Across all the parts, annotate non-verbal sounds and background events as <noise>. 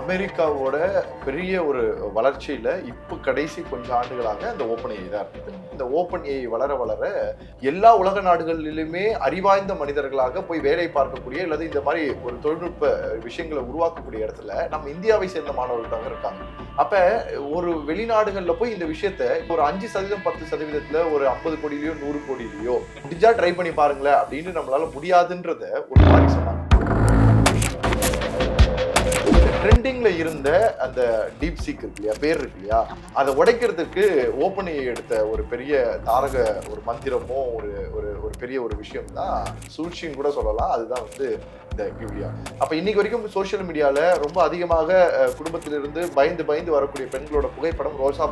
அமெரிக்காவோட பெரிய ஒரு வளர்ச்சியில் இப்போ கடைசி கொஞ்சம் ஆண்டுகளாக அந்த ஓப்பன் ஏஐ தான் இருக்குது. இந்த ஓப்பன் ஏஐ வளர வளர எல்லா உலக நாடுகளிலுமே அறிவாய்ந்த மனிதர்களாக போய் வேலை பார்க்கக்கூடிய அல்லது இந்த மாதிரி ஒரு தொழில்நுட்ப விஷயங்களை உருவாக்கக்கூடிய இடத்துல நம்ம இந்தியாவை சேர்ந்த மாணவர்கள் தாங்க இருக்காங்க. அப்போ ஒரு வெளிநாடுகளில் போய் இந்த விஷயத்த ஒரு அஞ்சு சதவீதம் பத்து சதவீதத்தில் ஒரு ஐம்பது கோடியிலையோ நூறு கோடியிலையோ முடிஞ்சா ட்ரை பண்ணி பாருங்களேன் அப்படின்னு நம்மளால முடியாதுன்றத ஒரு மாதிரி சொன்னாங்க ட்ரெண்டிங்ல இருந்த அந்த டீப் சீக் இருக்கு இல்லையா? பேர் இருக்கு இல்லையா? அதை உடைக்கிறதுக்கு ஓப்பன் எடுத்த ஒரு பெரிய தாரக ஒரு மந்திரமோ ஒரு ஒரு ஒரு பெரிய ஒரு விஷயம் தான் சூழ்ச்சின்னு கூட சொல்லலாம். அதுதான் வந்து இந்த கிவ்லியா அப்ப இன்னைக்கு வரைக்கும் சோஷியல் மீடியால ரொம்ப அதிகமாக குடும்பத்திலிருந்து பயந்து பயந்து வரக்கூடிய பெண்களோட புகைப்படம் ரோசா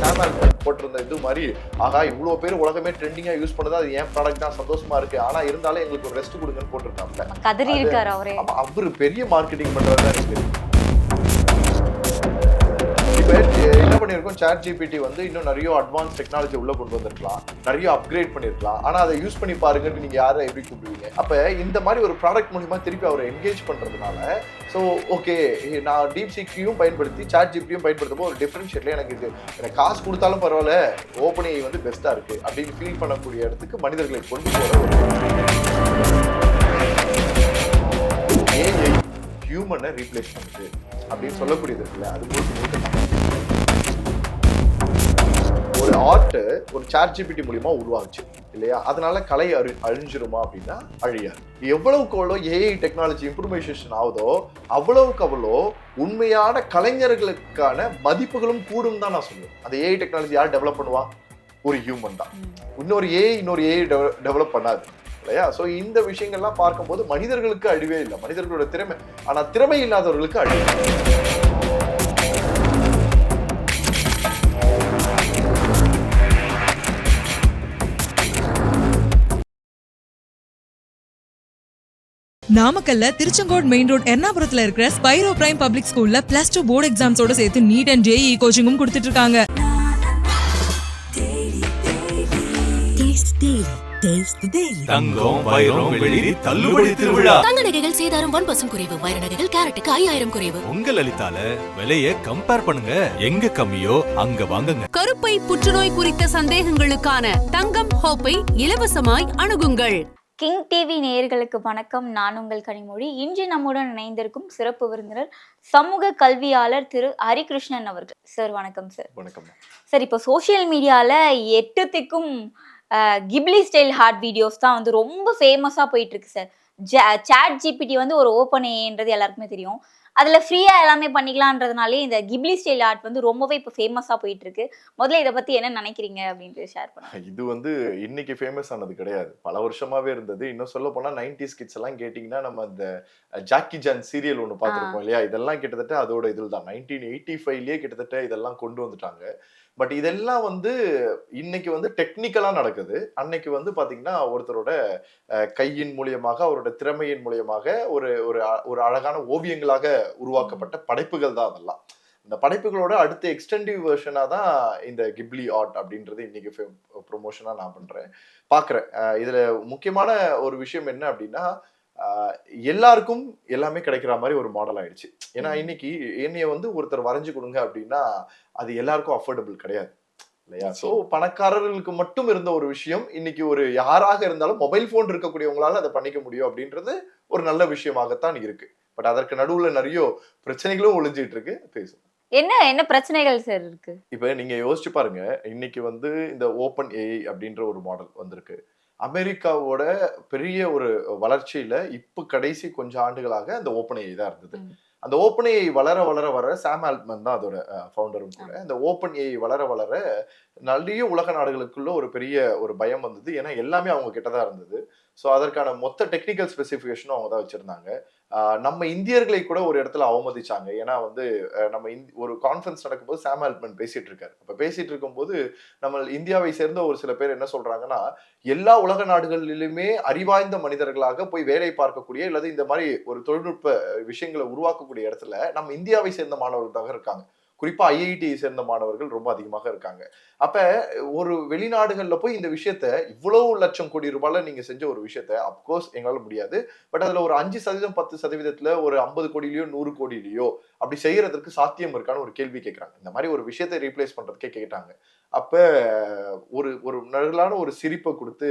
சாம் போட்டிருந்த இது மாதிரி ஆகா இவ்வளோ பேர் உலகமே ட்ரெண்டிங்கா யூஸ் பண்ணது அது ஏன் ப்ராடக்ட் தான்? சந்தோஷமா இருக்கு. ஆனா இருந்தாலும் எங்களுக்கு ஒரு ரெஸ்ட் கொடுங்கன்னு போட்டிருக்காங்க கதறி இருக்காரு அவரே. அவரு பெரிய மார்க்கெட்டிங் பண்றது தான் எனக்கு இப்ப என்ன பண்ணியிருக்கோம்? சேட் ஜிபிடி வந்து இன்னும் நிறைய அட்வான்ஸ் டெக்னாலஜி உள்ள கொண்டு வந்திருக்கலாம். நிறைய அப்கிரேட் பண்ணிருக்கலாம் ஆனா அதை யூஸ் பண்ணி பாருங்கன்னு நீங்க யாரை எப்படி கூப்பிடுவீங்க? அப்ப இந்த மாதிரி ஒரு ப்ராடக்ட் மூலியமா திருப்பி அவரை என்கேஜ் பண்றதுனால ஸோ ஓகே நான் டீப் சிக்கியும் பயன்படுத்தி சாட் ஜிபியும் பயன்படுத்தும் ஒரு டிஃப்ரென்ஷியட்ல எனக்கு இது. எனக்கு காசு கொடுத்தாலும் பரவாயில்ல ஓப்பன் வந்து பெஸ்டா இருக்கு அப்படின்னு ஃபீல் பண்ணக்கூடிய இடத்துக்கு மனிதர்களை கொண்டு போற ஒரு ஹியூமனை ரீப்ளேஸ் பண்ணுது அப்படின்னு சொல்லக்கூடியது இருக்குல்ல அது முழுக்க முழுக்க ஒரு ஆர்ட் ஒரு சாட் ஜிபிடி மூலியமா உருவாச்சு இல்லையா? அதனால கலை அழி அழிஞ்சிருமா அப்படின்னா அழியாது. எவ்வளவுக்கு எவ்வளோ ஏஐ டெக்னாலஜி இம்ப்ரூவைசேஷன் ஆகுதோ அவ்வளவுக்கு அவ்வளோ உண்மையான கலைஞர்களுக்கான மதிப்புகளும் கூடும் தான் நான் சொல்லுவேன். அந்த ஏஐ டெக்னாலஜி யார் டெவலப் பண்ணுவா? ஒரு ஹியூமன் தான். இன்னொரு ஏஐ இன்னொரு ஏஐ டெவலப் பண்ணாது இல்லையா? ஸோ இந்த விஷயங்கள்லாம் பார்க்கும்போது மனிதர்களுக்கு அழிவே இல்லை. மனிதர்களோட திறமை ஆனா திறமை இல்லாதவர்களுக்கு அழிவு. நாமக்கல்ல திருச்செங்கோடு மெயின் ரோட் எர்ணாபுரத்துல இருக்கிற ஸ்பைரோ பிரைம் பப்ளிக் ஸ்கூல்ல பிளஸ் டூ போர்டு எக்ஸாம்ஸோட சேர்த்து நீட் அண்ட் ஜேஇ கோச்சிங்கும் கொடுத்துட்டு இருக்காங்க. தங்கம் வைரம் தள்ளுபடி திருவிழா. தங்க நகைகள் சேதாரம் ஒன் பர்சன்ட் குறைவு வைர நகைகள் கேரட்டுக்கு ஐயாயிரம் குறைவு. உங்க லலிதால விலைய கம்பேர் பண்ணுங்க. எங்க கம்மியோ அங்க வாங்குங்க. கருப்பை புற்றுநோய் குறித்த சந்தேகங்களுக்கான தங்கம் ஹோப்பை இலவசமாய் அணுகுங்கள். கிங் டிவி நேயர்களுக்கு வணக்கம். நான் உங்கள் கனிமொழி. இன்று நம்முடன் இணைந்திருக்கும் சிறப்பு விருந்தினர் சமூக கல்வியாளர் திரு ஹரிகிருஷ்ணன் அவர்கள். சார் வணக்கம் சார். வணக்கம். சார் இப்போ சோஷியல் மீடியால எட்டு திக்கும் கிப்லி ஸ்டைல் ஹார்ட் வீடியோஸ் தான் வந்து ரொம்ப ஃபேமஸாக போயிட்டு இருக்கு சார். சாட் ஜிபிடி வந்து ஒரு ஓப்பன் ஏன்றது எல்லாருக்குமே தெரியும். அதில் ஃப்ரீயாக எல்லாமே பண்ணிக்கலான்றதுனாலே இந்த கிப்லி ஸ்டைல் ஆர்ட் வந்து ரொம்பவே இப்போ ஃபேமஸாக போயிட்டு இருக்கு முதல்ல இதை பற்றி என்ன நினைக்கிறீங்க அப்படின்ட்டு ஷேர் பண்ணுங்க. <laughs> இது வந்து இன்னைக்கு ஃபேமஸ் ஆனது கிடையாது. பல வருஷமாவே இருந்தது. இன்னும் சொல்ல போனா நைன்டிஸ் கிட்ஸ் எல்லாம் கேட்டிங்கன்னா நம்ம அந்த ஜாக்கி ஜான் சீரியல் ஒன்று பார்த்துருப்போம் இல்லையா? இதெல்லாம் கிட்டத்தட்ட அதோட இதில் தான் நைன்டீன் எயிட்டி ஃபைவ்லயே கிட்டத்தட்ட இதெல்லாம் கொண்டு வந்துட்டாங்க. பட் இதெல்லாம் வந்து இன்னைக்கு வந்து டெக்னிக்கலா நடக்குது. அன்னைக்கு வந்து பாத்தீங்கன்னா ஒருத்தரோட கையின் மூலியமாக அவரோட திறமையின் மூலியமாக ஒரு ஒரு ஒரு அழகான ஓவியங்களாக உருவாக்கப்பட்ட படைப்புகள் தான் அதெல்லாம். இந்த படைப்புகளோட அடுத்த எக்ஸ்டென்டிவ் வெர்ஷனாக தான் இந்த கிப்லி ஆர்ட் அப்படின்றது இன்னைக்கு ப்ரொமோஷனாக நான் பண்ணுறேன் பார்க்குறேன் இதில் முக்கியமான ஒரு விஷயம் என்ன அப்படின்னா எல்லாருக்கும் எல்லாமே கிடைக்கிற மாதிரி ஒரு மாடல் ஆயிடுச்சு. ஏன்னா இன்னைக்கு என்னைய வந்து ஒருத்தர் வரைஞ்சு கொடுங்க அப்படின்னா அது எல்லாருக்கும் அஃபோர்டபுள் கிடையாது. இல்லையா? ஸோ பணக்காரர்களுக்கு மட்டும் இருந்த ஒரு விஷயம் இன்னைக்கு ஒரு யாராக இருந்தாலும் மொபைல் ஃபோன் இருக்கக்கூடியவங்களால அதை பண்ணிக்க முடியும் அப்படின்றது ஒரு நல்ல விஷயமாகத்தான் இருக்கு. பட் அதற்கு நடுவுல நிறைய பிரச்சனைகளும் ஒளிஞ்சிட்டு இருக்கு. பேசும் என்ன என்ன பிரச்சனைகள் சார் இருக்கு? இப்ப நீங்க யோசிச்சு பாருங்க. இன்னைக்கு வந்து இந்த ஓப்பன் ஏஐ அப்படின்ற ஒரு மாடல் வந்திருக்கு. அமெரிக்காவோட பெரிய ஒரு வளர்ச்சியில இப்ப கடைசி கொஞ்ச ஆண்டுகளாக அந்த ஓப்பன் ஏஐ தான் இருந்தது. அந்த ஓப்பன் ஏஐ வளர வளர வர சாம் ஆல்ட்மன் தான் அதோட ஃபவுண்டரும் கூட. அந்த ஓப்பன் ஏஐ வளர வளர நிறைய உலக நாடுகளுக்குள்ள ஒரு பெரிய ஒரு பயம் வந்தது. ஏன்னா எல்லாமே அவங்க கிட்ட தான் இருந்தது. ஸோ அதற்கான மொத்த டெக்னிக்கல் ஸ்பெசிஃபிகேஷனும் அவங்க தான் வச்சிருந்தாங்க. நம்ம இந்தியர்களை கூட ஒரு இடத்துல அவமதிச்சாங்க. ஏன்னா வந்து நம்ம ஒரு கான்ஃபரன்ஸ் நடக்கும்போது சாம் ஆல்ட்மன் பேசிட்டு இருக்காரு. அப்ப பேசிட்டு இருக்கும்போது நம்ம இந்தியாவை சேர்ந்த ஒரு சில பேர் என்ன சொல்றாங்கன்னா எல்லா உலக நாடுகளிலுமே அறிவாய்ந்த மனிதர்களாக போய் வேலை பார்க்கக்கூடிய அல்லது இந்த மாதிரி ஒரு தொழில்நுட்ப விஷயங்களை உருவாக்கக்கூடிய இடத்துல நம்ம இந்தியாவை சேர்ந்த மாணவர்கள் இருக்காங்க. குறிப்பா ஐஐடி சேர்ந்த மாணவர்கள் ரொம்ப அதிகமாக இருக்காங்க. அப்ப ஒரு வெளிநாடுகள்ல போய் இந்த விஷயத்த இவ்வளவு லட்சம் கோடி ரூபாயில நீங்க செஞ்ச ஒரு விஷயத்த அப்கோர்ஸ் எங்களால முடியாது. பட் அதுல ஒரு அஞ்சு சதவீதம் பத்து சதவீதத்துல ஒரு ஐம்பது கோடியிலயோ நூறு கோடியிலயோ அப்படி செய்யறதுக்கு சாத்தியம் இருக்கான்னு ஒரு கேள்வி கேட்கறாங்க இந்த மாதிரி ஒரு விஷயத்தை ரீப்ளேஸ் பண்றதுக்கே கேட்டாங்க. அப்ப ஒரு ஒரு நகலான ஒரு சிரிப்பை கொடுத்து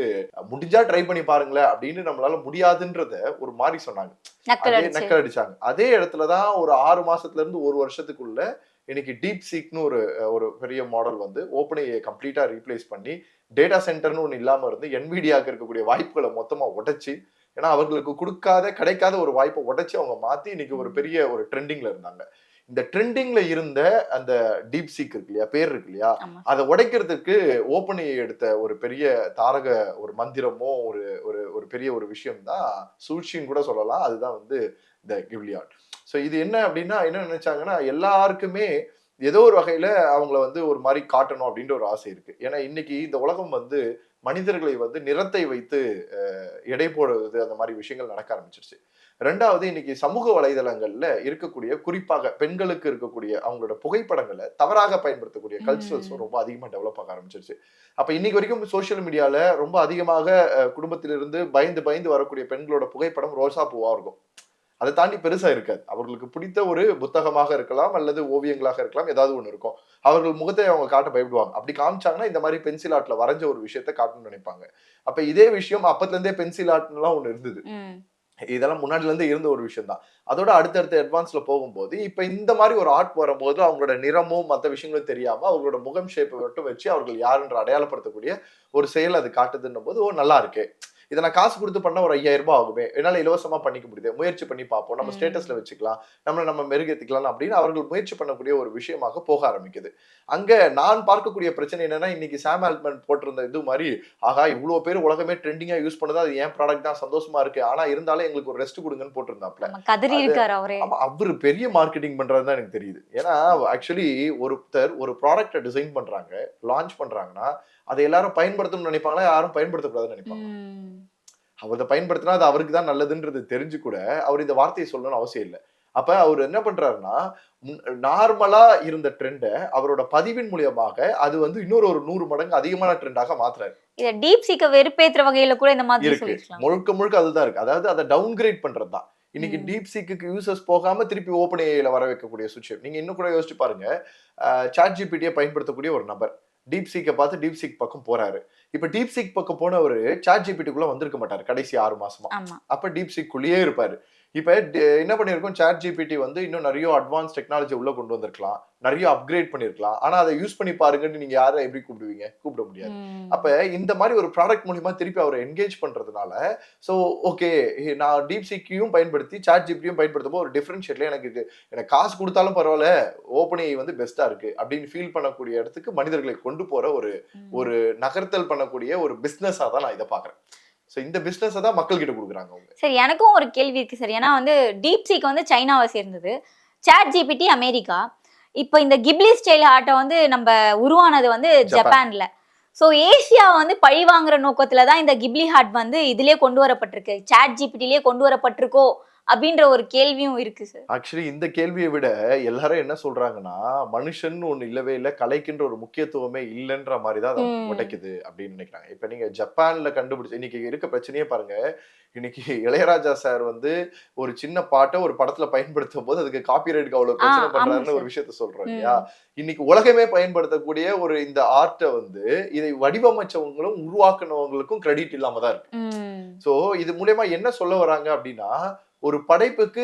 முடிஞ்சா ட்ரை பண்ணி பாருங்களேன் அப்படின்னு நம்மளால முடியாதுன்றத ஒரு மாதிரி சொன்னாங்க. நக்கல் அடிச்சாங்க. அதே இடத்துலதான் ஒரு ஆறு மாசத்துல இருந்து ஒரு வருஷத்துக்குள்ள இன்னைக்கு டீப் சீக்னு ஒரு ஒரு பெரிய மாடல் வந்து ஓப்பனை கம்ப்ளீட்டா ரீப்ளேஸ் பண்ணி டேட்டா சென்டர்னு ஒன்று இல்லாம இருந்து என்விடியாக்கு இருக்கக்கூடிய வாய்ப்புகளை மொத்தமா உடைச்சு ஏன்னா அவர்களுக்கு கொடுக்காத கிடைக்காத ஒரு வாய்ப்பை உடைச்சு அவங்க மாத்தி இன்னைக்கு ஒரு பெரிய ஒரு ட்ரெண்டிங்ல இருந்தாங்க. இந்த ட்ரெண்டிங்ல இருந்த அந்த டீப் சீக் இருக்கு இல்லையா பேர் இருக்கு இல்லையா அதை உடைக்கிறதுக்கு ஓப்பனை எடுத்த ஒரு பெரிய தாரக ஒரு மந்திரமோ ஒரு ஒரு ஒரு பெரிய ஒரு விஷயம் தான் சூழ்ச்சின்னு கூட சொல்லலாம். அதுதான் வந்து இந்த கிவ்லியாட் ஸோ இது என்ன அப்படின்னா என்ன நினைச்சாங்கன்னா எல்லாருக்குமே ஏதோ ஒரு வகையில அவங்கள வந்து ஒரு மாதிரி காட்டணும் அப்படின்ற ஒரு ஆசை இருக்கு. ஏன்னா இன்னைக்கு இந்த உலகம் வந்து மனிதர்களை வந்து நிறத்தை வைத்து எடை போடுவது அந்த மாதிரி விஷயங்கள் நடக்க ஆரம்பிச்சிருச்சு. ரெண்டாவது இன்னைக்கு சமூக வலைதளங்கள்ல இருக்கக்கூடிய குறிப்பாக பெண்களுக்கு இருக்கக்கூடிய அவங்களோட புகைப்படங்களை தவறாக பயன்படுத்தக்கூடிய கல்ச்சரல்ஸும் ரொம்ப அதிகமா டெவலப் ஆக ஆரம்பிச்சிருச்சு. அப்ப இன்னைக்கு வரைக்கும் சோஷியல் மீடியால ரொம்ப அதிகமாக குடும்பத்திலிருந்து பயந்து பயந்து வரக்கூடிய பெண்களோட புகைப்படம் ரோசா பூவா இருக்கும். அதை தாண்டி பெருசா இருக்காது. அவர்களுக்கு பிடித்த ஒரு புத்தகமாக இருக்கலாம் அல்லது ஓவியங்களாக இருக்கலாம் ஏதாவது ஒண்ணு இருக்கும். அவர்கள் முகத்தை அவங்க காட்ட பயப்படுவாங்க. அப்படி காமிச்சாங்கன்னா இந்த மாதிரி பென்சில் ஆர்ட்ல வரைஞ்ச ஒரு விஷயத்த காட்டணும்னு நினைப்பாங்க. அப்ப இதே விஷயம் அப்பத்துல இருந்தே பென்சில் ஆர்ட்லாம் ஒண்ணு இருந்தது. இதெல்லாம் முன்னாடில இருந்து இருந்த ஒரு விஷயம் தான். அதோட அடுத்தடுத்த அட்வான்ஸ்ல போகும்போது இப்ப இந்த மாதிரி ஒரு ஆர்ட் வரும்போது அவங்களோட நிறமும் மற்ற விஷயங்களும் தெரியாம அவங்களோட முகம் ஷேப்பை மட்டும் வச்சு அவர்கள் யாருன்ற அடையாளப்படுத்தக்கூடிய ஒரு செயல் அது காட்டுதுன்னும் போது ஓ நல்லா இருக்கு. இதை நான் காசு கொடுத்து பண்ண ஒரு ஐயாயிரம் ரூபாய் ஆகுமே? என்னால இலவசமா பண்ணிக்க முடியுது. முயற்சி பண்ணி பார்ப்போம். நம்ம. ஸ்டேட்டஸ்ல வச்சுக்கலாம். நம்மளை நம்ம மெருகேத்திக்கலாம் அப்படின்னு அவர்கள் முயற்சி பண்ணக்கூடிய ஒரு விஷயமாக போக ஆரம்பிக்குது. அங்க நான் பார்க்கக்கூடிய பிரச்சனை என்னன்னா இன்னைக்கு சாம் ஆல்ட்மன் போட்டிருந்த இது மாதிரி ஆகா இவ்வளவு பேர் உலகமே ட்ரெண்டிங்கா யூஸ் பண்ணதா. அது ஏன் ப்ராடக்ட் தான்? சந்தோஷமா இருக்கு. ஆனா இருந்தாலும் எங்களுக்கு ஒரு ரெஸ்ட் கொடுங்கன்னு போட்டிருந்தாப்ல அவரே. பெரிய மார்க்கெட்டிங் பண்றது தான் எனக்கு தெரியுது. ஏன்னா ஆக்சுவலி ஒருத்தர் ஒரு ப்ராடக்ட்டை டிசைன் பண்றாங்க லான்ச் பண்றாங்கன்னா அதை எல்லாரும் பயன்படுத்தணும்னு நினைப்பாங்களா? யாரும் பயன்படுத்தக்கூடாதுன்னு நினைப்பாங்க. அவர் அதை பயன்படுத்தினா அது அவருக்கு தான் நல்லதுன்றது தெரிஞ்சு கூட அவர் இந்த வார்த்தையை சொல்லணும்னு அவசியம் இல்லை. அப்ப அவர் என்ன பண்றாருன்னா நார்மலா இருந்த ட்ரெண்டை அவரோட பதிவின் மூலியமாக அது வந்து இன்னொரு ஒரு நூறு மடங்கு அதிகமான ட்ரெண்டாக மாத்துறாரு. இத டீப் சீக்க வெறுப்பேத்துற வகையில கூட இந்த மாதிரி இருக்கு. முழுக்க முழுக்க அதுதான் இருக்கு. அதாவது அதை டவுன் கிரேட் பண்றது தான். இன்னைக்கு. டீப் சீக்கு யூசர்ஸ் போகாம திருப்பி ஓப்பன் ஏல வர வைக்கக்கூடிய சுவிட்ச் நீங்க இன்னும் கூட யோசிச்சு பாருங்க. சாட் ஜிபிடியை பயன்படுத்தக்கூடிய ஒரு நபர். டீப் சீக்கை பார்த்து டீப் சீக் பக்கம் போறாரு. இப்ப டீப் சீக் பக்கம் போனவர் சாட் ஜிபிடிக்குள்ள வந்திருக்க மாட்டார் கடைசி ஆறு மாசமா. அப்ப டீப் சீக்குள்ளேயே இருப்பாரு. இப்ப என்ன பண்ணிருக்கோம் சாட் ஜிபிடி வந்து இன்னும் நிறைய அட்வான்ஸ் டெக்னாலஜி உள்ள கொண்டு வந்திருக்கலாம். நிறைய அப்கிரேட் பண்ணிருக்கலாம். ஆனா அதை யூஸ் பண்ணி பாருங்கன்னு நீங்க யாரை எப்படி கூப்பிடுவீங்க? கூப்பிட முடியாது. அப்ப இந்த மாதிரி ஒரு ப்ராடக்ட் மூலியமா திருப்பி அவரை என்கேஜ் பண்றதுனால ஸோ ஓகே நான் டீப் சீக்கியும் பயன்படுத்தி சாட் ஜிபியும் பயன்படுத்தும் போது ஒரு டிஃபரன்ஷியேட்ல எனக்கு இது எனக்கு காசு கொடுத்தாலும் பரவாயில்ல ஓப்பனை வந்து பெஸ்டா இருக்கு அப்படின்னு ஃபீல் பண்ணக்கூடிய இடத்துக்கு மனிதர்களை கொண்டு போற ஒரு. ஒரு நகர்த்தல் பண்ணக்கூடிய ஒரு பிசினஸா தான் நான் இதை பாக்குறேன் ஸோ இந்த பிசினஸை தான் மக்கள் கிட்ட கொடுக்குறாங்க அவங்க. சரி எனக்கும் ஒரு கேள்வி இருக்கு சார். ஏன்னா வந்து டீப் சீக் வந்து சைனாவை சேர்ந்தது. Chat GPT America. இப்போ இந்த கிப்லி ஸ்டைல் ஆட்டை வந்து நம்ம உருவானது வந்து ஜப்பான். ஜப்பான்ல. ஸோ ஏசியா வந்து பழி வாங்குற நோக்கத்துல தான் இந்த கிப்லி ஹார்ட் வந்து இதுலயே கொண்டு வரப்பட்டிருக்கு. சாட் ஜிபிடிலேயே கொண்டு வரப்பட்டிருக்கோ? அப்படின்ற ஒரு கேள்வியும் இருக்கு சார் ஆக்சுவலி இந்த கேள்வியை விட எல்லாரும் என்ன சொல்றாங்கன்னா மனுஷன் ஒண்ணு இல்லவே இல்லை கலைக்குன்ற ஒரு முக்கியத்துவமே இல்லைன்ற மாதிரி தான். உடைக்குது அப்படின்னு நினைக்கிறாங்க இப்ப நீங்க ஜப்பான்ல கண்டுபிடிச்ச இன்னைக்கு இருக்க பிரச்சனையே பாருங்க இன்னைக்கு இளையராஜா சார் வந்து ஒரு சின்ன பாட்டை ஒரு படத்துல பயன்படுத்தும் போது அதுக்கு காப்பிரைட்டுக்கு அவ்வளவு பிரச்சனை பண்றாருன்னு. ஒரு விஷயத்த சொல்றோம். இல்லையா இன்னைக்கு உலகமே பயன்படுத்தக்கூடிய ஒரு இந்த ஆர்ட்டை வந்து இதை வடிவமைச்சவங்களும் உருவாக்குனவங்களுக்கும் கிரெடிட் இல்லாம தான் இருக்கு. சோ இது மூலியமா என்ன சொல்ல வராங்க அப்படின்னா ஒரு படைப்புக்கு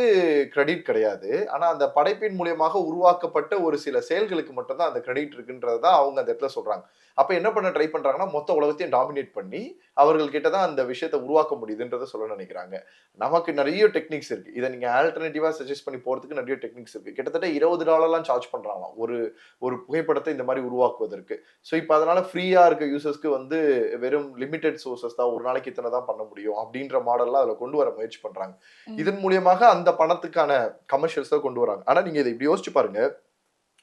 கிரெடிட் கிடையாது. ஆனா அந்த படைப்பின் மூலியமாக உருவாக்கப்பட்ட ஒரு சில செயல்களுக்கு மட்டும்தான் அந்த கிரெடிட் இருக்குன்றத அவங்க அந்த இடத்துல சொல்றாங்க. அப்ப என்ன பண்ண ட்ரை பண்றாங்கன்னா மொத்த உலகத்தையும் டாமினேட் பண்ணி அவர்கள் கிட்ட தான் அந்த விஷயத்தை உருவாக்க முடியுதுன்றத சொல்ல நினைக்கிறாங்க. நமக்கு நிறைய டெக்னிக்ஸ் இருக்கு. இதை நீங்க ஆல்டர்னேட்டிவா சஜஸ்ட் பண்ணி போறதுக்கு நிறைய டெக்னிக்ஸ் இருக்கு. கிட்டத்தட்ட இருபது டாலர்லாம் சார்ஜ் பண்றாங்களாம். ஒரு ஒரு புகைப்படத்தை இந்த மாதிரி உருவாக்குவதற்கு. ஸோ இப்போ அதனால ஃப்ரீயா இருக்க யூசர்ஸ்க்கு வந்து வெறும் லிமிடெட் சோர்சஸ் தான் ஒரு நாளைக்கு இத்தனை தான் பண்ண முடியும் அப்படின்ற மாடல்லாம் அதுல கொண்டு வர முயற்சி பண்றாங்க. ம். இதன் மூலியமாக அந்த பணத்துக்கான கமர்ஷியல்ஸ் தான் கொண்டு வராங்க. ஆனா நீங்க இதை இப்படி யோசிச்சு பாருங்க.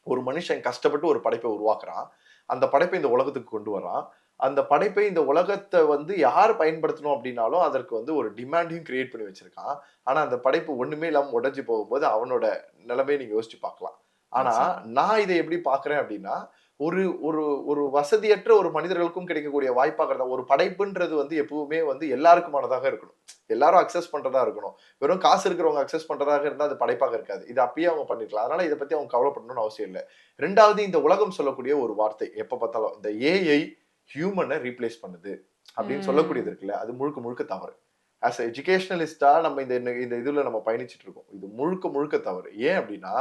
ஒரு மனுஷன் கஷ்டப்பட்டு ஒரு படைப்பை உருவாக்குறான். அந்த படைப்பை இந்த உலகத்துக்கு கொண்டு வரான் அந்த படைப்பை இந்த உலகத்தை வந்து யார் பயன்படுத்தணும் அப்படின்னாலும் அதற்கு வந்து ஒரு டிமாண்டையும் கிரியேட் பண்ணி வச்சிருக்கான். ஆனா அந்த படைப்பு ஒண்ணுமே இல்லாம உடைஞ்சு போகும்போது அவனோட நிலைமையை நீங்க யோசிச்சு பார்க்கலாம். ஆனா நான் இதை எப்படி பாக்குறேன் அப்படின்னா ஒரு ஒரு ஒரு வசதியற்ற ஒரு மனிதர்களுக்கும் கிடைக்கக்கூடிய வாய்ப்பாக ஒரு படைப்புன்றது வந்து எப்பவுமே வந்து எல்லாருக்குமானதாக இருக்கணும். எல்லாரும் அக்சஸ் பண்றதா இருக்கணும். வெறும் காசு இருக்கிறவங்க அக்சஸ் பண்றதாக இருந்தா அது படைப்பாக இருக்காது. இது அப்பயே அவங்க பண்ணிருக்கலாம் அதனால இதை பத்தி அவங்க கவலைப்படணும்னு அவசியம் இல்லை. ரெண்டாவது இந்த உலகம் சொல்லக்கூடிய ஒரு வார்த்தை எப்ப பார்த்தாலும் இந்த ஏஐ ஹியூமனை ரீப்ளேஸ் பண்ணுது அப்படின்னு. சொல்லக்கூடியது இருக்குல்ல அது முழுக்க முழுக்க தவறு. ஆஸ் எஜுகேஷனலிஸ்டா நம்ம இந்த இந்த இதுல நம்ம பயணிச்சுட்டு இருக்கோம். இது முழுக்க முழுக்க தவறு. ஏன் அப்படின்னா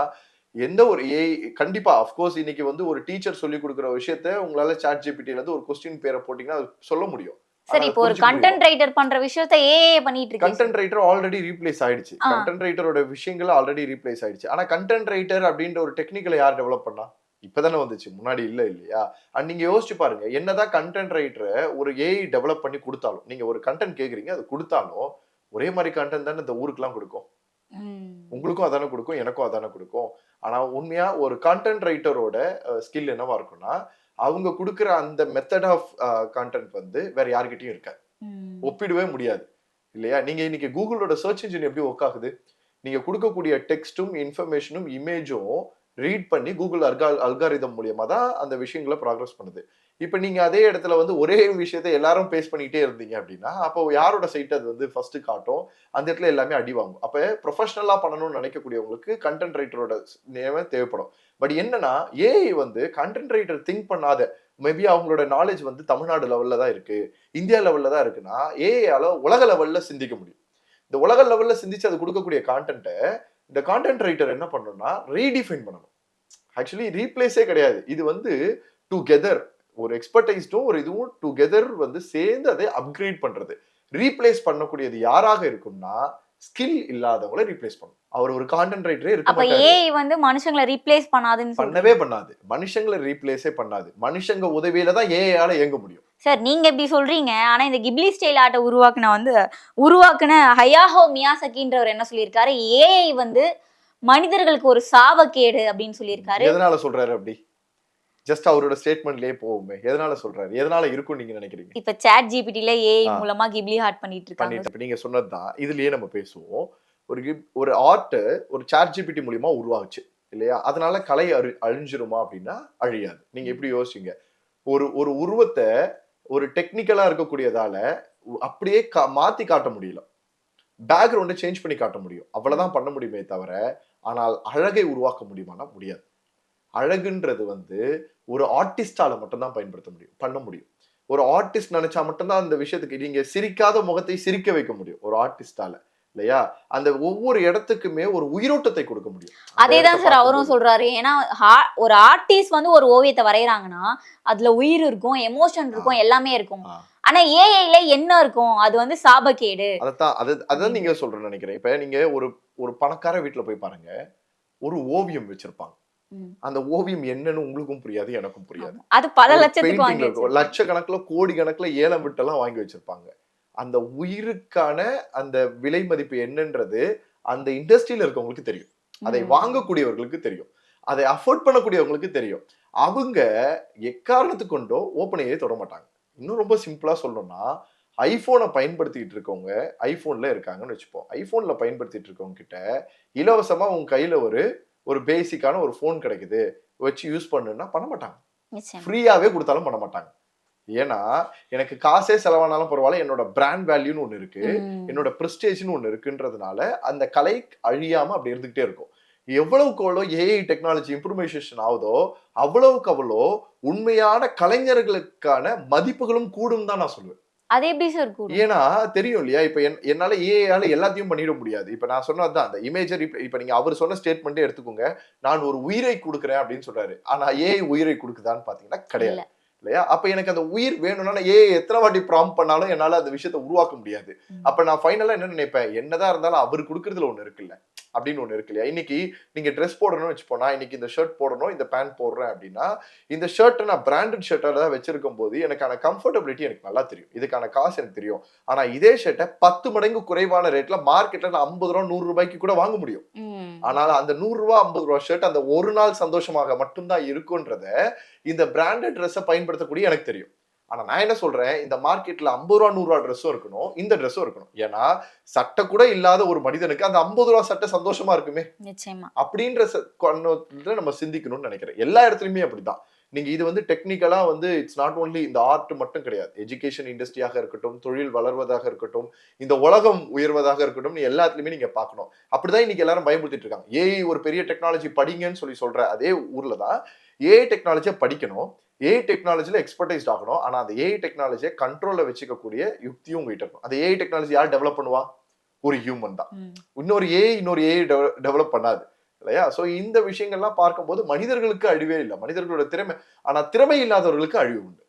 எந்த ஒரு ஏ கண்டிப்பா அஃப்கோர்ஸ் இன்னைக்கு வந்து ஒரு டீச்சர் சொல்லி கொடுக்குற விஷயத்த உங்களால சாட் ஜிபிடில இருந்து ஒரு கொஸ்டின் பேரை போட்டீங்கன்னா சொல்ல முடியும். சரி இப்போ ஒரு கண்டென்ட் ரைட்டர் பண்ற விஷயத்த ஏஏ பண்ணிட்டு இருக்கு. கண்டென்ட் ரைட்டர் ஆல்ரெடி ரீப்ளேஸ் ஆயிடுச்சு. கண்டென்ட் ரைட்டரோட விஷயங்கள் ஆல்ரெடி ரீப்ளேஸ் ஆயிடுச்சு. ஆனா கண்டென்ட் ரைட்டர் அப்படின்ற ஒரு டெக்னிக்கலை யார் டெவலப் பண்ணா? இப்பதானே வந்துச்சு. முன்னாடி இல்ல இல்லையா? அண்ட் நீங்க யோசிச்சு பாருங்க. என்னதான் கண்டென்ட் ரைட்டரை ஒரு ஏஐ டெவலப் பண்ணி கொடுத்தாலும் நீங்க ஒரு கண்டென்ட் கேக்குறீங்க அது கொடுத்தாலும் ஒரே மாதிரி கண்டென்ட் தானே இந்த ஊருக்குலாம் கொடுக்கும். உங்களுக்கும் அதானே கொடுக்கும் எனக்கும் அதானே கொடுக்கும். ஆனா உண்மையா ஒரு கண்டென்ட் ரைட்டரோட ஸ்கில் என்னவா இருக்கும்னா அவங்க கொடுக்குற அந்த மெத்தட் ஆஃப் கண்டென்ட் வந்து வேற யார்கிட்டயும் இருக்காது. ஒப்பிடவே முடியாது இல்லையா? நீங்க இன்னைக்கு கூகுளோட சர்ச் இன்ஜின் எப்படி ஒர்க் ஆகுது? நீங்க கொடுக்கக்கூடிய டெக்ஸ்டும் இன்ஃபர்மேஷனும் இமேஜும் ரீட் பண்ணி கூகுள் அல்கா அல்காரிதம் மூலியமா தான் அந்த விஷயங்களை ப்ராக்ரஸ் பண்ணுது. இப்போ நீங்கள் அதே இடத்துல வந்து ஒரே விஷயத்தை எல்லாரும் பேஸ் பண்ணிக்கிட்டே இருந்தீங்க அப்படின்னா அப்போ யாரோட சைட் அது வந்து ஃபஸ்ட்டு காட்டும்? அந்த இடத்துல எல்லாமே அடி வாங்கும். அப்போ ப்ரொஃபஷனலாக பண்ணணும்னு நினைக்கக்கூடியவங்களுக்கு கண்டென்ட் ரைட்டரோட நேமே தேவைப்படும். பட் என்னன்னா ஏஐ வந்து கண்டென்ட் ரைட்டர் திங்க் பண்ணாத மேபி அவங்களோட நாலேஜ் வந்து தமிழ்நாடு லெவலில் தான் இருக்குது இந்தியா லெவலில் தான் இருக்குன்னா ஏஐயால் உலக லெவலில் சிந்திக்க முடியும். இந்த உலக லெவலில் சிந்திச்சு அது கொடுக்கக்கூடிய கான்டென்ட்டை இந்த கான்டென்ட் ரைட்டர் என்ன பண்ணணும்னா ரீடிஃபைன் பண்ணணும். ஆக்சுவலி ரீப்ளேஸே கிடையாது. இது வந்து டுகெதர் ஒரு எக்ஸ்பர்டைஸ்டும் ஒரு இதுவும் டுகெதர் வந்து சேர்ந்து அதை அப்கிரேட் பண்றது. ரீப்ளேஸ் பண்ணக்கூடியது யாராக இருக்கும்னா ஸ்கில் இல்லாதவங்கள ரீப்ளேஸ் பண்ணும். அவர் ஒரு கான்டென்ட் ரைட்டரே இருக்க அப்ப ஏஐ வந்து மனுஷங்களை ரீப்ளேஸ் பண்ணாதுன்னு பண்ணவே பண்ணாது. மனுஷங்களை ரீப்ளேஸே பண்ணாது. மனுஷங்க உதவியில தான் ஏஐயால இயங்க முடியும். சார் நீங்க எப்படி சொல்றீங்க ஆனா இந்த கிப்லி ஸ்டைல் ஆட்டை உருவாக்குன வந்து உருவாக்குன ஹயாஹோ மியாசகின்றவர் என்ன சொல்லியிருக்காரு? ஏஐ வந்து மனிதர்களுக்கு ஒரு சாபக்கேடு அப்படின்னு சொல்லியிருக்காரு. எதனால சொல்றாரு அப்படி? ஜஸ்ட் அவரோட ஸ்டேட்மெண்ட்லயே போகுமே எதனால சொல்றாரு? எதனால இருக்கும் நீங்க நினைக்கிறீங்க? இப்ப சாட் ஜிபிடில ஏஐ. மூலமா கிப்லி ஹார்ட் பண்ணிட்டு இருக்காங்க. நீங்க சொன்னதுதான். இதுலயே நம்ம பேசுவோம். ஒரு கிப்- ஒரு ஆர்ட் ஒரு சாட் ஜிபிடி மூலியமா உருவாச்சு இல்லையா? அதனால கலை அழி அழிஞ்சிருமா அப்படின்னா அழியாது. நீங்க எப்படி யோசிச்சீங்க? ஒரு ஒரு உருவத்தை ஒரு டெக்னிக்கலா இருக்கக்கூடியதால அப்படியே கா- மாத்தி காட்ட முடியல. பேக்ரவுண்டை சேஞ்ச் பண்ணி காட்ட முடியும். அவ்வளவுதான் பண்ண முடியுமே தவிர ஆனால் அழகை உருவாக்க முடியுமானா முடியாது. அழகுன்றது வந்து ஒரு ஆர்டிஸ்டால மட்டும்தான் பயன்படுத்த முடியும் பண்ண முடியும். ஒரு ஆர்டிஸ்ட் நினைச்சா மட்டும்தான் அந்த விஷயத்துக்கு நீங்க சிரிக்காத முகத்தை சிரிக்க வைக்க முடியும் ஒரு ஆர்டிஸ்டால இல்லையா? அந்த ஒவ்வொரு இடத்துக்குமே ஒரு உயிரோட்டத்தை கொடுக்க முடியும். அதேதான் இடத்தை சார் அவரும். சொல்றாரு. ஏன்னா ஒரு ஆர்டிஸ்ட் வந்து ஒரு ஓவியத்தை வரைகிறாங்கன்னா அதுல உயிர் இருக்கும் எமோஷன் இருக்கும் எல்லாமே இருக்கும். ஆனா ஏஐல என்ன இருக்கும்? அது வந்து சாபக்கேடு. அதைத்தான் அது அதான் நீங்க சொல்றேன்னு நினைக்கிறேன். இப்ப நீங்க ஒரு ஒரு பணக்கார வீட்டுல போய் பாருங்க. ஒரு ஓவியம் வச்சிருப்பாங்க. அந்த ஓவியம் என்னன்னு உங்களுக்கும் புரியாது எனக்கும் புரியாது. அது பல லட்சத்துக்கு. லட்சக்கணக்குல கோடி கணக்குல ஏலம் விட்டெல்லாம் வாங்கி வச்சிருப்பாங்க. அந்த உயிருக்கான அந்த விலை மதிப்பு என்னன்றது அந்த இண்டஸ்ட்ரியில இருக்கவங்களுக்கு தெரியும். அதை. வாங்கக்கூடியவர்களுக்கு தெரியும். அதை அஃபோர்ட் பண்ணக்கூடியவங்களுக்கு தெரியும். அவங்க எக்காரணத்துக்கு கொண்டோ ஓப்பனையே தொட மாட்டாங்க. இன்னும் ரொம்ப சிம்பிளா சொல்லணும்னா ஐபோனை பயன்படுத்திட்டு இருக்கவங்க ஐபோன்ல இருக்காங்கன்னு வச்சுப்போம் ஐபோன்ல பயன்படுத்திட்டு இருக்கவங்க கிட்ட இலவசமா உங்க கையில ஒரு ஒரு பேசிக்கான ஒரு ஃபோன் கிடைக்குது வச்சு யூஸ் பண்ணுன்னா பண்ண மாட்டாங்க. ஃப்ரீயாவே கொடுத்தாலும் பண்ண மாட்டாங்க ஏன்னா எனக்கு காசே செலவானாலும் பரவாயில்ல என்னோட பிராண்ட் வேல்யூன்னு ஒண்ணு இருக்கு ம். என்னோட ப்ரெஸ்டேஜ்னு ஒண்ணு இருக்குன்றதுனால அந்த கலை அழியாம அப்படி இருந்துகிட்டே இருக்கும் எவ்வளவுக்கு எவ்வளோ ஏஐ டெக்னாலஜி இம்ப்ரூவைசேஷன் ஆகுதோ அவ்வளவுக்கு அவ்வளோ உண்மையான கலைஞர்களுக்கான மதிப்புகளும் கூடும் தான் நான் சொல்லுவேன் அது எப்படி சார் கூடும்? ஏன்னா தெரியும் இல்லையா? இப்ப என்- என்னால ஏஐயால எல்லாத்தையும் பண்ணிட முடியாது. இப்ப நான் சொன்னதுதான் அந்த இமேஜர் இப்ப நீங்க அவர் சொன்ன ஸ்டேட்மெண்ட்டே எடுத்துக்கோங்க. நான் ஒரு உயிரை கொடுக்குறேன் அப்படின்னு சொல்றாரு. ஆனா ஏஐ உயிரை கொடுக்குதான்னு பாத்தீங்கன்னா கிடையாது. இல்லையா? அப்ப எனக்கு அந்த உயிர் வேணும்னா ஏஐ எத்தனை வாட்டி ப்ராம் பண்ணாலும் என்னால அந்த விஷயத்தை உருவாக்க முடியாது. அப்ப நான் ஃபைனலா என்ன நினைப்பேன்? என்னதான் இருந்தாலும் அவர் கொடுக்கறதுல ஒண்ணு இருக்குல்ல. அப்படின்னு ஒண்ணு இருக்கு இல்லையா? இன்னைக்கு நீங்க ட்ரெஸ் போடணும்னு வச்சுப்போம். நான் இன்னைக்கு இந்த ஷர்ட் போடணும் இந்த பேண்ட் போடுறேன் அப்படின்னா இந்த ஷர்ட்டை நான் பிராண்டட் ஷர்ட்டாக தான் வச்சிருக்கும் போது எனக்கான கம்ஃபர்டபிலிட்டி எனக்கு நல்லா தெரியும். இதுக்கான காசு எனக்கு தெரியும். ஆனா இதே ஷர்ட்டை பத்து மடங்கு குறைவான ரேட்ல மார்க்கெட்ல நான் ஐம்பது ரூபா நூறு ரூபாய்க்கு கூட வாங்க முடியும். ஆனால் அந்த நூறு ரூபா ஐம்பது ரூபா ஷர்ட் அந்த ஒரு நாள் சந்தோஷமாக மட்டும்தான் இருக்குன்றத இந்த பிராண்டட் ட்ரெஸ்ஸை பயன்படுத்தக்கூடிய எனக்கு தெரியும். ஆனா நான் என்ன சொல்றேன்? இந்த மார்க்கெட்ல ஐம்பது ரூபா நூறு ரூபா ட்ரெஸ்ஸும் இருக்கணும். இந்த ட்ரெஸ்ஸும் இருக்கணும். ஏன்னா சட்டை கூட இல்லாத ஒரு மனிதனுக்கு அந்த ஐம்பது ரூபா சட்டை சந்தோஷமா இருக்குமே? நிச்சயமா. அப்படின்ற நம்ம சிந்திக்கணும்னு நினைக்கிறேன். எல்லா இடத்துலயுமே அப்படிதான். நீங்க இது வந்து டெக்னிக்கலா வந்து இட்ஸ் நாட் ஓன்லி இந்த ஆர்ட் மட்டும் கிடையாது. எஜுகேஷன் இண்டஸ்ட்ரியாக இருக்கட்டும் தொழில் வளர்வதாக இருக்கட்டும் இந்த உலகம் உயர்வதாக இருக்கட்டும் நீ எல்லாத்துலயுமே நீங்க பார்க்கணும். அப்படிதான் இன்னைக்கு எல்லாரும் பயமுறுத்திட்டு இருக்காங்க. ஏஐ ஒரு பெரிய டெக்னாலஜி படிங்கன்னு சொல்லி சொல்ற அதே ஊர்ல தான் ஏஐ டெக்னாலஜியை படிக்கணும். ஏஐ டெக்னாலஜில எக்ஸ்பர்டைஸ்ட் ஆகணும். ஆனா அந்த ஏஐ டெக்னாலஜியை கண்ட்ரோல்ல வச்சுக்கக்கூடிய யுக்தியும் உங்ககிட்ட இருக்கும் அந்த ஏஐ டெக்னாலஜி யார் டெவலப் பண்ணுவா? ஒரு ஹியூமன் தான். இன்னொரு ஏஐ இன்னொரு ஏஐ டெவலப் பண்ணாது. இல்லையா? சோ இந்த விஷயங்கள்லாம் பார்க்கும்போது மனிதர்களுக்கு அழிவே இல்லை. மனிதர்களோட திறமை ஆனா திறமை இல்லாதவர்களுக்கு அழிவு உண்டு.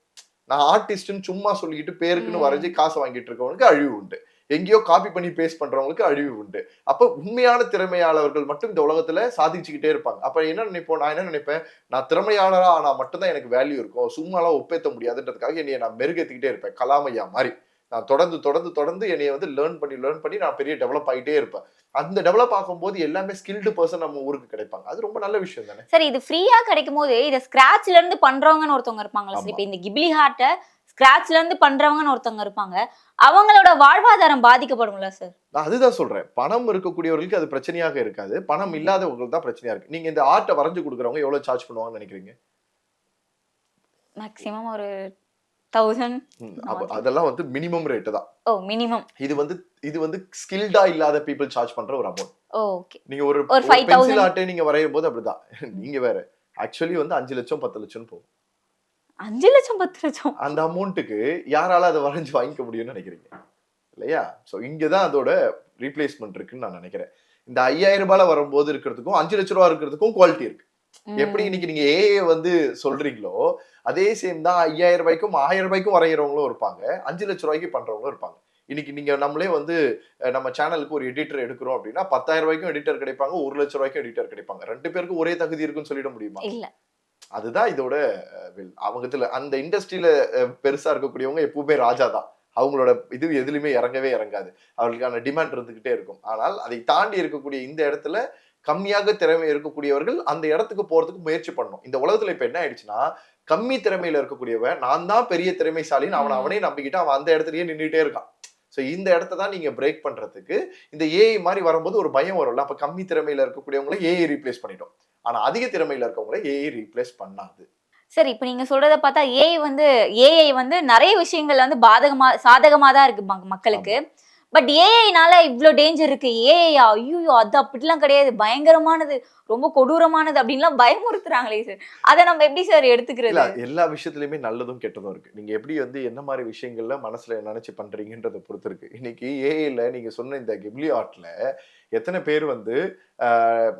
நான் ஆர்டிஸ்ட்னு சும்மா சொல்லிக்கிட்டு பேருக்குன்னு. வரைஞ்சி காசு வாங்கிட்டு இருக்கவனுக்கு அழிவு உண்டு. எங்கேயோ காப்பி பண்ணி பேஸ்ட் பண்றவங்களுக்கு அழிவு உண்டு. அப்ப உண்மையான திறமையாளர்கள் மட்டும் இந்த உலகத்துல சாதிச்சுக்கிட்டே இருப்பாங்க. அப்ப என்ன நினைப்போம்? நான் என்ன நினைப்பேன்? நான் திறமையாளரா ஆனா மட்டும்தான் எனக்கு வேல்யூ இருக்கும். சும்மாலாம் ஒப்பேத்த முடியாதுன்றதுக்காக என்னைய நான் மெருகேத்திக்கிட்டே இருப்பேன். கலாமையா மாதிரி நான் தொடர்ந்து தொடர்ந்து தொடர்ந்து என்னைய வந்து லேர்ன் பண்ணி லேர்ன் பண்ணி நான் பெரிய டெவலப் ஆகிட்டே இருப்பேன். அந்த டெவலப் ஆகும்போது எல்லாமே ஸ்கில்டு பர்சன் நம்ம ஊருக்கு கிடைப்பாங்க. அது ரொம்ப நல்ல விஷயம் தானே? சரி இது ஃப்ரீயா கிடைக்கும் போது இதை ஸ்கிராச்ல இருந்து பண்றவங்கன்னு ஒருத்தவங்க இருப்பாங்களா சார். இப்ப இந்த கிப்லி ஹார்ட்டை ஸ்கிராச்ல இருந்து பண்றவங்கன்னு ஒருத்தவங்க இருப்பாங்க. அவங்களோட வாழ்வாதாரம் பாதிக்கப்படும்ல சார் நான் அதுதான் சொல்றேன். பணம் இருக்கக்கூடியவர்களுக்கு அது பிரச்சனையாக இருக்காது. பணம் இல்லாதவங்களுக்கு தான் பிரச்சனையா இருக்கு. நீங்க இந்த ஆர்ட்டை வரைஞ்சு கொடுக்குறவங்க எவ்வளவு சார்ஜ் பண்ணுவாங்கன்னு நினைக்கிறீங்க? மேக்ஸிமம் ஒரு தௌசண்ட் அதெல்லாம் வந்து மினிமம் ரேட்டு தான். ஓ மினிமம் இது வந்து இது வந்து ஸ்கில்டா இல்லாத பீப்புள் சார்ஜ் பண்ற ஒரு அமௌண்ட் ஓகே நீங்க ஒரு ஒரு 5,000 பென்சில் ஆர்ட்டை நீங்க வரையும் போது அப்படிதான். <laughs> நீங்க வேற. ஆக்சுவலி வந்து அஞ்சு லட்சம் பத்து லட்சம் போகும். அஞ்சு லட்சம் பத்து லட்சம். அந்த அமௌண்ட்டுக்கு யாரால அதை வரைஞ்சு வாங்கிக்க முடியும்னு நினைக்கிறீங்க? இல்லையா? ஸோ இங்கதான் அதோட ரீப்ளேஸ்மெண்ட் இருக்குன்னு நான் நினைக்கிறேன். இந்த ஐயாயிரம் ரூபாயில வரும்போது இருக்கிறதுக்கும் அஞ்சு லட்ச ரூபா இருக்கிறதுக்கும் குவாலிட்டி இருக்கு. எப்படி இன்னைக்கு நீங்க ஏஏ வந்து சொல்றீங்களோ அதே சேம் தான் ஐயாயிரம் ரூபாய்க்கும் ஆயிரம் ரூபாய்க்கும் வரைகிறவங்களும் இருப்பாங்க. அஞ்சு லட்ச ரூபாய்க்கு பண்றவங்களும் இருப்பாங்க. இன்னைக்கு நீங்க நம்மளே வந்து நம்ம சேனலுக்கு ஒரு எடிட்டர் எடுக்கிறோம் அப்படின்னா பத்தாயிரம் ரூபாய்க்கும் எடிட்டர் கிடைப்பாங்க ஒரு லட்ச ரூபாய்க்கும் எடிட்டர் கிடைப்பாங்க. ரெண்டு பேருக்கும் ஒரே தகுதி இருக்குன்னு சொல்லிட முடியுமா? இல்ல. அதுதான் இதோட will. அவங்கத்துல அந்த இண்டஸ்ட்ரியில பெருசா இருக்கக்கூடியவங்க எப்பவுமே ராஜா தான். அவங்களோட இது எதுலையுமே இறங்கவே இறங்காது. அவர்களுக்கான டிமாண்ட் இருந்துகிட்டே இருக்கும். ஆனால் அதை தாண்டி இருக்கக்கூடிய இந்த இடத்துல கம்மியாக திறமை இருக்கக்கூடியவர்கள் அந்த இடத்துக்கு போறதுக்கு முயற்சி பண்ணணும். இந்த உலகத்துல இப்ப என்ன ஆயிடுச்சுன்னா கம்மி திறமையில இருக்கக்கூடியவன் நான் தான் பெரிய திறமைசாலின்னு அவனை. அவனே நம்பிக்கிட்டு அவன் அந்த இடத்துலயே நின்றுட்டே இருக்கான். ஸோ இந்த இடத்த தான் நீங்க பிரேக் பண்றதுக்கு இந்த ஏஐ மாதிரி வரும்போது ஒரு பயம் வரும்ல. அப்ப கம்மி திறமையில இருக்கக்கூடியவங்கள ஏஐ ரீப்ளேஸ் பண்ணிட்டோம். ஆனா அதிக திறமையில இருக்கவங்கள ஏஐ ரீப்ளேஸ் பண்ணாது. சரி இப்போ நீங்க சொல்றத பார்த்தா ஏஐ வந்து ஏஐ வந்து நிறைய விஷயங்கள்ல வந்து பாதகமா சாதகமா தான் இருக்கு மக்- மக்களுக்கு. பட் ஏஐனால இவ்ளோ டேஞ்சர் இருக்கு. ஏஐ ஐயோ அது அப்படிலாம் கிடையாது. பயங்கரமானது ரொம்ப கொடூரமானது அப்படின்லாம் பயமுறுத்துறாங்களே சார் அதை நம்ம எப்படி சார் எடுத்துக்கிறது? எல்லா விஷயத்துலயுமே நல்லதும் கெட்டதும் இருக்கு. நீங்க எப்படி வந்து என்ன மாதிரி விஷயங்கள்ல மனசுல நினைச்சு பண்றீங்கன்றத பொறுத்து இருக்கு. இன்னைக்கு ஏஐல நீங்க சொன்ன இந்த கிப்லி ஆர்ட்ல எத்தனை பேர் வந்து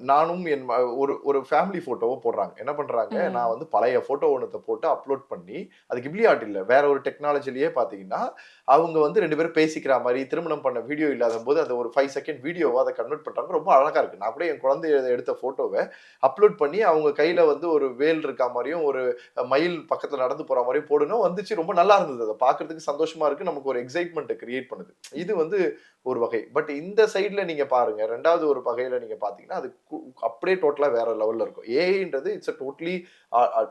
நானும் என் ஒரு ஒரு ஃபேமிலி போட்டோவை போடுறாங்க. என்ன பண்றாங்க? ம். நான் வந்து பழைய போட்டோ ஒன்றத்தை போட்டு அப்லோட் பண்ணி அது கிப்லி ஆர்ட் இல்ல. வேற ஒரு டெக்னாலஜிலேயே பாத்தீங்கன்னா அவங்க வந்து ரெண்டு பேரும் பேசிக்கிற மாதிரி திருமணம் பண்ண வீடியோ இல்லாத போது அந்த ஒரு ஃபைவ் செகண்ட் வீடியோவை அதை கன்வெர்ட் பண்றாங்க. ரொம்ப அழகா இருக்கு. நான் கூட என் குழந்தை எடுத்த போட்டோவை அப்லோட் பண்ணி அவங்க கையில வந்து ஒரு வேல் இருக்கா மாதிரியும் ஒரு மயில் பக்கத்துல நடந்து போற மாதிரியும் போடணும். வந்துச்சு. ரொம்ப நல்லா இருந்தது. அதை பார்க்கிறதுக்கு சந்தோஷமா இருக்கு. நமக்கு ஒரு எக்ஸைட்மெண்ட்டை கிரியேட் பண்ணுது. இது வந்து ஒரு வகை. பட் இந்த சைடில் நீங்கள் பாருங்கள் ரெண்டாவது ஒரு வகையில் நீங்கள் பார்த்தீங்கன்னா அது கு- அப்படியே டோட்டலாக வேற லெவலில் இருக்கும். ஏஐன்றது இட்ஸ் அ டோட்டலி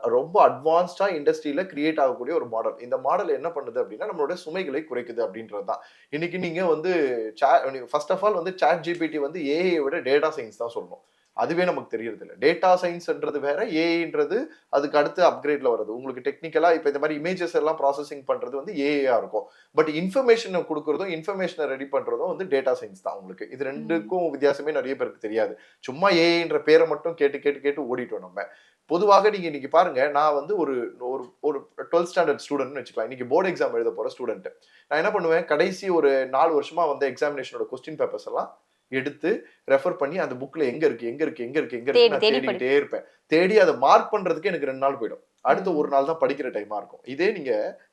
ரொம்ப அட்வான்ஸ்டாக இண்டஸ்ட்ரியில் கிரியேட் ஆகக்கூடிய ஒரு மாடல் இந்த மாடல் என்ன பண்ணுது அப்படின்னா நம்மளோட சுமைகளை குறைக்குது அப்படின்றது தான். இன்னைக்கு நீங்கள் வந்து சே ஃபர்ஸ்ட் ஆஃப் ஆல் வந்து சாட் ஜிபிடி வந்து ஏஐ விட டேட்டா சயின்ஸ் தான் சொல்லணும். அதுவே நமக்கு தெரியறது இல்லை டேட்டா சயின்ஸ்ன்றது வேற ஏஐன்றது அதுக்கு அடுத்து அப்கிரேட்ல வருது உங்களுக்கு டெக்னிக்கலா இப்போ இந்த மாதிரி இமேஜஸ் எல்லாம் ப்ராசஸிங் பண்றது வந்து ஏஐயா இருக்கும். பட் இன்ஃபர்மேஷனை கொடுக்கறதும் இன்ஃபர்மேஷனை ரெடி பண்றதும் வந்து டேட்டா சயின்ஸ் தான் உங்களுக்கு. இது ரெண்டுக்கும் வித்தியாசமே நிறைய பேருக்கு தெரியாது. சும்மா ஏஐன்ற பேரை மட்டும் கேட்டு கேட்டு கேட்டு ஓடிட்டோம் நம்ம. பொதுவாக நீங்க இன்னைக்கு பாருங்க நான் வந்து ஒரு ஒரு ஒரு டுவெல்த் ஸ்டாண்டர்ட் ஸ்டூடெண்ட்னு வச்சுக்கலாம். இன்னைக்கு போர்டு எக்ஸாம் எழுத போற ஸ்டூடெண்ட் நான் என்ன பண்ணுவேன்? கடைசி ஒரு நாலு வருஷமா வந்து எக்ஸாமினேஷனோட கொஸ்டின் பேப்பர்ஸ் எல்லாம் எடுத்து ரெஃபர் பண்ணி அந்த புக்ல எங்க இருக்கு எங்க இருக்கு எங்க இருக்கு எங்க இருக்கு நான் தேடி தேடிக்கிட்டே இருப்பேன். தேடி அதை மார்க் பண்றதுக்கு எனக்கு ரெண்டு நாள் போயிடும். அடுத்த ஒரு நாள் தான் படிக்கிற டைமா இருக்கும். இதே நீங்க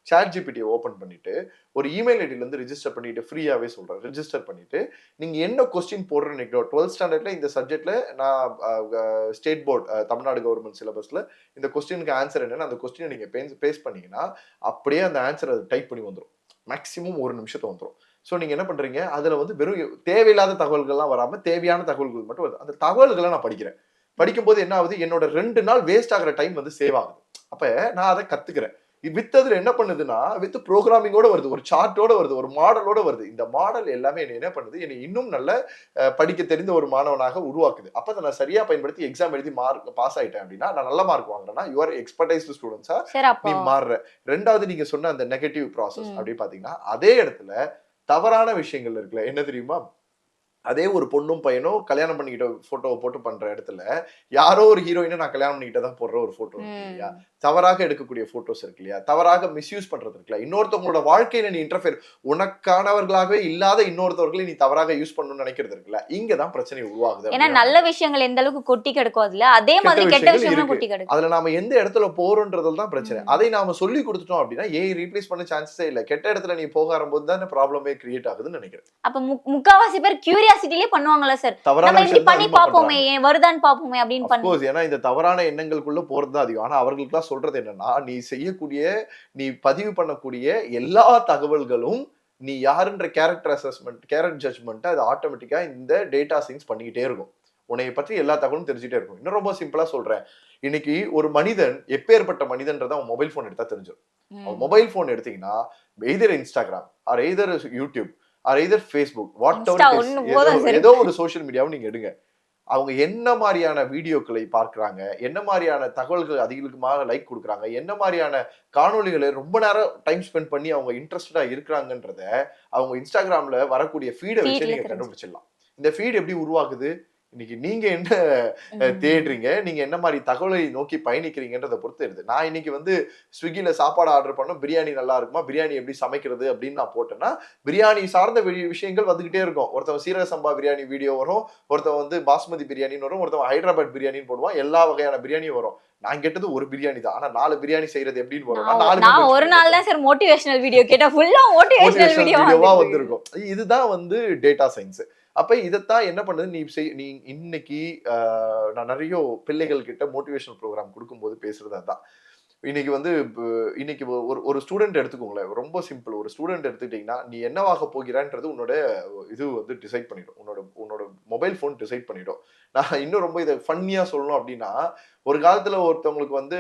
சாட் ஜிபிடியை ஓபன் பண்ணிட்டு ஒரு இமெயில் ஐடில இருந்து ரிஜிஸ்டர் பண்ணிட்டு ஃப்ரீயாவே சொல்றேன். ரிஜிஸ்டர் பண்ணிட்டு நீங்க என்ன கொஸ்டின் போடுறேன்னு டுவெல்த் ஸ்டாண்டர்ட்ல இந்த சப்ஜெக்ட்ல நான் ஸ்டேட் போர்டு தமிழ்நாடு கவர்மெண்ட் சிலபஸ்ல இந்த கொஸ்டினுக்கு ஆன்சர் என்னன்னு அந்த கொஸ்டினை நீங்க பேஸ் பண்ணீங்கன்னா அப்படியே அந்த ஆன்சர் அது டைப் பண்ணி வந்துடும் மேக்ஸிமம் ஒரு நிமிஷத்தை வந்துடும் ஸோ நீங்க என்ன பண்றீங்க? அதுல வந்து வெறும் தேவையில்லாத தகவல்கள்லாம் வராம தேவையான தகவல்கள் மட்டும் வருது. அந்த தகவல்களை நான் படிக்கிறேன். படிக்கும்போது என்ன ஆகுது? என்னோட ரெண்டு நாள் வேஸ்ட் ஆகுற டைம் வந்து சேவ் ஆகுது. அப்ப நான் அதை கத்துக்கிறேன். வித் அதுல என்ன பண்ணுதுன்னா வித் ப்ரோக்ராமிங்கோட வருது. ஒரு சார்ட்டோட வருது. ஒரு மாடலோட வருது. இந்த மாடல் எல்லாமே என்ன என்ன பண்ணுது? என்னை இன்னும் நல்ல படிக்க தெரிந்த ஒரு மாணவனாக உருவாக்குது. அப்ப அதை நான் சரியா பயன்படுத்தி எக்ஸாம் எழுதி மார்க் பாஸ் ஆயிட்டேன் அப்படின்னா நான் நல்ல மார்க் வாங்குறேன்னா யுவர் எக்ஸ்பர்டைஸ்டு ஸ்டூடெண்ட்ஸா நீ மாறுற. ரெண்டாவது நீங்க சொன்ன அந்த நெகட்டிவ் ப்ராசஸ் ம். அப்படி பாத்தீங்கன்னா அதே இடத்துல தவறான விஷயங்கள் இருக்குல்ல. என்ன தெரியுமா? அதே ஒரு பொண்ணும் பையனும் கல்யாணம் பண்ணிக்கிட்ட போட்டோவை போட்டு பண்ற இடத்துல யாரோ ஒரு ஹீரோயினை நான் கல்யாணம் பண்ணிக்கிட்ட தான் போடுற ஒரு போட்டோ இருக்கு ம். இல்லையா தவறாக எடுக்கக்கூடிய போட்டோஸ் இருக்கு இல்லையா தவறாக மிஸ்யூஸ் பண்றது இருக்குல்ல இன்னொருத்தவங்களோட வாழ்க்கையில நீ இன்டர்ஃபியர் உனக்கானவர்களாகவே இல்லாத இன்னொருத்தவர்களை நீ தவறாக யூஸ் பண்ணணும்னு நினைக்கிறது இருக்குல்ல இங்க தான் பிரச்சனை உருவாகுது ஏன்னா. நல்ல விஷயங்கள் எந்த அளவுக்கு கொட்டி கிடக்கும் அதுல அதே மாதிரி கெட்ட விஷயங்கள் விஷயங்களும். கொட்டி கிடக்கும் அதுல நாம எந்த இடத்துல போறோன்றதுல தான் பிரச்சனை. அதை நாம சொல்லி கொடுத்துட்டோம் அப்படின்னா ஏஐ ரீப்ளேஸ் பண்ண சான்ஸே இல்ல கெட்ட இடத்துல நீ போக ஆரம்பிச்சு தான் ப்ராப்ளமே கிரியேட் ஆகுதுன்னு நினைக்கிறேன் அப்ப முக்காவாசி பேர் கியூரியாசிட்டிலே பண்ணுவாங்கல்ல சார் நம்ம இப்படி பண்ணி பாப்போமே ஏன் வருதான்னு பாப்போமே அப்படின்னு பண்ணி. ஏன்னா இந்த தவறான எண்ணங்களுக்குள்ள போறது தான் அதிகம். ஆனா அவர்களுக்குலாம் சொல்றது என்னன்னா நீ செய்யக்கூடிய நீ பதிவு பண்ணக்கூடிய எல்லா தகவல்களும் நீ யாருன்ற கேரக்டர் அசஸ்மெண்ட் கேரக்டர் ஜட்மெண்ட் அது ஆட்டோமேட்டிக்கா இந்த டேட்டா சயின்ஸ் பண்ணிக்கிட்டே இருக்கும். உன்னை பற்றி எல்லா தகவலும் தெரிஞ்சுட்டே இருக்கும். இன்னும் ரொம்ப சிம்பிளா சொல்றேன். இன்னைக்கு ஒரு மனிதன் எப்பேற்பட்ட மனிதன்றதை அவன் மொபைல் ஃபோன் எடுத்தா தெரிஞ்சிடும். ம். மொபைல் ஃபோன் எடுத்தீங்கன்னா either Instagram or either YouTube or either Facebook what சரி. ஏதோ ஒரு சோஷியல் மீடியாவும் நீங்க எடுங்க. அவங்க என்ன மாதிரியான வீடியோக்களை பார்க்கறாங்க? என்ன மாதிரியான தகவல்கள் அதிகமாக லைக் கொடுக்குறாங்க? என்ன மாதிரியான காணொளிகளை ரொம்ப நேரம் டைம் ஸ்பெண்ட் பண்ணி அவங்க இன்ட்ரெஸ்டடா இருக்கிறாங்கன்றத அவங்க இன்ஸ்டாகிராம்ல வரக்கூடிய ஃபீடை வச்சு ல நீங்க தெரிஞ்சு. கண்டுபிடிச்சிடலாம். இந்த ஃபீட் எப்படி உருவாகுது இன்னைக்கு நீங்க என்ன. தேடுறீங்க? நீங்க என்ன மாதிரி தகவலை நோக்கி பயணிக்கிறீங்கன்றதை பொறுத்து இருக்கு. நான் இன்னைக்கு வந்து ஸ்விக்கில சாப்பாடு ஆர்டர் பண்ணோம் பிரியாணி நல்லா இருக்குமா பிரியாணி எப்படி சமைக்கிறது அப்படின்னு நான் போட்டேன்னா பிரியாணி சார்ந்த விஷயங்கள் வந்துகிட்டே இருக்கும். ஒருத்தவன் சீரக சம்பா பிரியாணி வீடியோ வரும் ஒருத்தன் வந்து பாஸ்மதி பிரியாணின்னு வரும் ஒருத்தவன் ஹைதராபாத் பிரியாணின்னு போடுவான் எல்லா வகையான பிரியாணியும் வரும். நான் கேட்டது ஒரு பிரியாணி தான். ஆனா நாலு பிரியாணி செய்யறது எப்படின்னு வரும் நான் ஒரு நாள் தான் சார் மோட்டிவேஷனல் வீடியோ கேட்டா ஃபுல்லா மோட்டிவேஷனல் வீடியோவா வந்திருக்கும். இதுதான் வந்து டேட்டா சயின்ஸ் அப்போ இதைத்தான் என்ன பண்ணுது? நீ செய் நீ இன்னைக்கு நான் நிறைய பிள்ளைகள் கிட்ட மோட்டிவேஷனல் ப்ரோக்ராம் கொடுக்கும்போது பேசுறது அதான். இன்னைக்கு வந்து இன்னைக்கு ஒரு ஒரு ஸ்டூடெண்ட் எடுத்துக்கோங்களேன். ரொம்ப சிம்பிள் ஒரு ஸ்டூடெண்ட் எடுத்துக்கிட்டிங்கன்னா நீ என்னவாக போகிறான்றது உன்னோட இது வந்து டிசைட் பண்ணிடும். உன்னோட உன்னோட மொபைல் ஃபோன் டிசைட் பண்ணிடும். நான் இன்னும் ரொம்ப இதை ஃபன்னியா சொல்லணும் அப்படின்னா ஒரு காலத்துல ஒருத்தவங்களுக்கு வந்து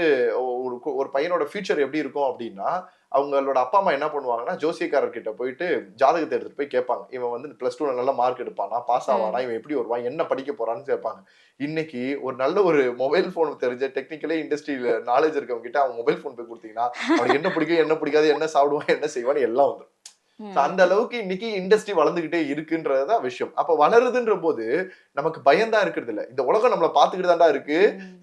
ஒரு ஒரு பையனோட ஃபியூச்சர் எப்படி இருக்கும் அப்படின்னா அவங்களோட அப்பா அம்மா என்ன பண்ணுவாங்கன்னா ஜோசியக்காரர் கிட்ட போயிட்டு ஜாதகத்தை எடுத்துட்டு போய் கேட்பாங்க. இவன் வந்து பிளஸ் டூல நல்ல மார்க் எடுப்பானா பாஸ் ஆவானா இவன் எப்படி வருவான் என்ன படிக்க போறான்னு கேட்பாங்க. இன்னைக்கு ஒரு நல்ல ஒரு மொபைல் போன் தெரிஞ்ச டெக்னிக்கலே இண்டஸ்ட்ரியில நாலேஜ் இருக்கவங்க கிட்ட அவன் மொபைல் போன் போய் கொடுத்தீங்கன்னா அவனுக்கு என்ன பிடிக்கும் என்ன பிடிக்காது என்ன சாப்பிடுவான் என்ன செய்வான்னு எல்லாம் வந்துடும் அந்த அளவுக்கு இன்னைக்கு இண்டஸ்ட்ரி வளர்ந்துகிட்டே இருக்குன்றதுதான் விஷயம். அப்ப வளருதுன்ற போது நமக்கு பயம்தான் இருக்கிறது இல்ல. இந்த உலகம் நம்மள பாத்துக்கிட்டு தான்டா இருக்கு.